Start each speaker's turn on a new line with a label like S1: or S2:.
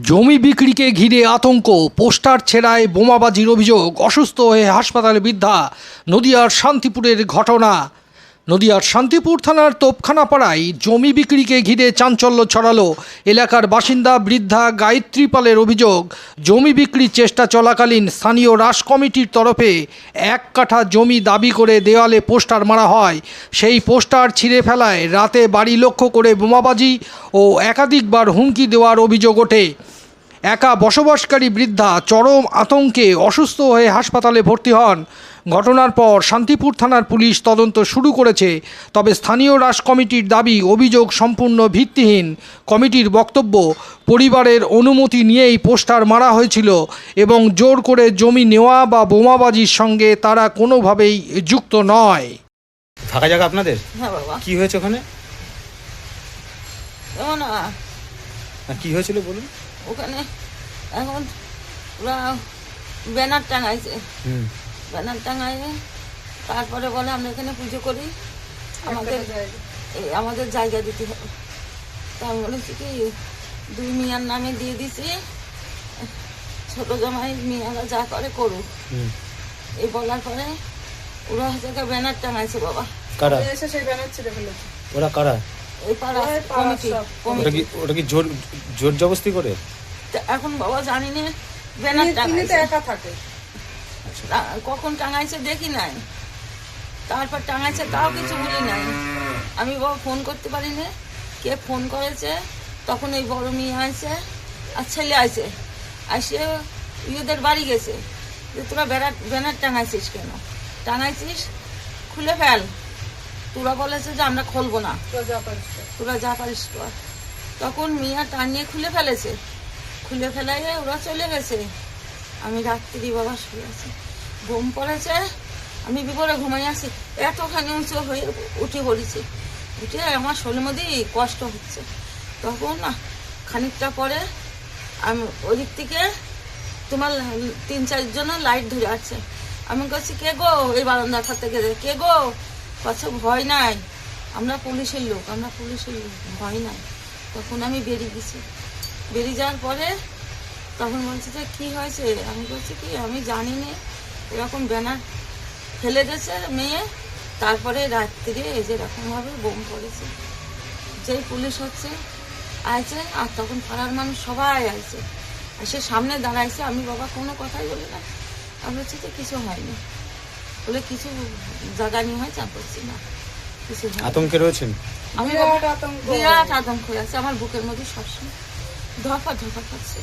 S1: জমি বিক্রিকে ঘিরে আতঙ্ক, পোস্টার ছেড়ায় বোমাবাজির অভিযোগ, অসুস্থ হয়ে হাসপাতালে বৃদ্ধা, নদিয়ার শান্তিপুরের ঘটনা। নদিয়ার শান্তিপুর থানার তোপখানা পাড়ায় জমি বিক্রিকে ঘিরে চাঞ্চল্য ছড়ালো এলাকার বাসিন্দা বৃদ্ধা গায়ত্রী পালের অভিযোগ, জমি বিক্রির চেষ্টা চলাকালীন স্থানীয় রাস কমিটির তরফে এক কাঠা জমি দাবি করে দেওয়ালে পোস্টার মারা হয়। সেই পোস্টার ছিঁড়ে ফেলায় রাতে বাড়ি লক্ষ্য করে বোমাবাজি ও একাধিকবার হুমকি দেওয়ার অভিযোগ ওঠে। একা বসবাসকারী বৃদ্ধা চরম আতঙ্কে অসুস্থ হয়ে হাসপাতালে ভর্তি হন। ঘটনার পর শান্তিপুর থানার পুলিশ তদন্ত শুরু করেছে। তবে স্থানীয় রাস কমিটির দাবি অভিযোগ সম্পূর্ণ ভিত্তিহীন। কমিটির বক্তব্য পরিবারের অনুমতি নিয়েই পোস্টার মারা হয়েছিল এবং জোর করে জমি নেওয়া বা বোমাবাজির সঙ্গে তারা কোনোভাবেই যুক্ত নয়।
S2: ফাঁকা জায়গা আপনাদের?
S3: হ্যাঁ
S2: কি হয়েছে ওখানে? কি হয়েছিল বলুন?
S3: ওখানে এখন ওরা ব্যানার টাঙাইছে। ব্যানার টাঙাইয়ে তারপরে বলে আমরা এখানে পুজো করি। আমাদের এই আমাদের জায়গা দিতে হবে। তা আমি বলেছি কি দুই মিয়ার নামে দিয়ে দিছি। ছোট জামাই মিয়ারা যা করে করুক।
S2: হুম।
S3: এই বলার পরে ওরা হচ্ছে ব্যানার টাঙাইছে বাবা।
S2: কারা?
S4: এসে সেই ব্যানার ছিঁড়ে ফেলেছে।
S2: ওরা কারা? ওটা কি ওটা কি জোর জোর জবস্তি করে?
S3: এখন বাবা জানি না ব্যানার টাঙাইছে।
S4: একা থাকে।
S3: কখন টাঙাইছে দেখি নাই। তারপর টাঙাইছে তাও কিছু বলি নাই। আমি বাবা ফোন করতে পারি না কে ফোন করেছে তখন এই বড় মেয়ে আছে আর ছেলে আছে আসে ইয়েদের বাড়ি গেছে। যে তোরা ব্যানার ব্যানার টাঙাইছিস কেন? টাঙাইছিস খুলে ফেল। তোরা বলেছে যে আমরা খুলবো না। তোরা যা পারিস কর। তখন মিয়া টানিয়ে খুলে ফেলেছে। খুলে ফেলাইয়ে ওরা চলে গেছে। আমি রাত্রি বাবা শুয়ে আছি। ঘুম পড়েছে। আমি বিপরে ঘুমাই আছি। এতখানি উঁচু হয়ে উঠে পড়েছি। উঠে আমার শরীরের মধ্যে কষ্ট হচ্ছে। তখন না খানিকটা পরে আমি ওদিক থেকে তোমার তিন চারজন লাইট ধরে আছে। আমি কাছে কে গো? এই বারান্দার থেকে কে গো? কাছে ভয় নাই। আমরা পুলিশের লোক, আমরা পুলিশের লোক, ভয় নাই। তখন আমি বেরিয়ে গেছি। বেরিয়ে যাওয়ার পরে তখন বলছে যে, কী হয়েছে? আমি বলছি কি, আমি জানি না এরকম ব্যানার ফেলে দিয়েছে মেয়ে। তারপরে রাত্রে এই যে এরকমভাবে বোম পড়েছে। যেই পুলিশ হচ্ছে, আইছে, আর তখন পাড়ার মানুষ সবাই আর সে সামনে দাঁড়াইছে। আমি বাবা কোনো কথাই বলি না। আমি বলছি যে, কিছু হয়নি। বলে কিছু জাগানি নিয়ে হয় চাপ করছি না। কিছু
S2: আতঙ্কে রয়েছেন?
S3: আমি
S4: বিরাট আতঙ্ক।
S3: বিরাট আতঙ্ক আছে আমার বুকের মধ্যে সবসময় ধপা ধপা করছে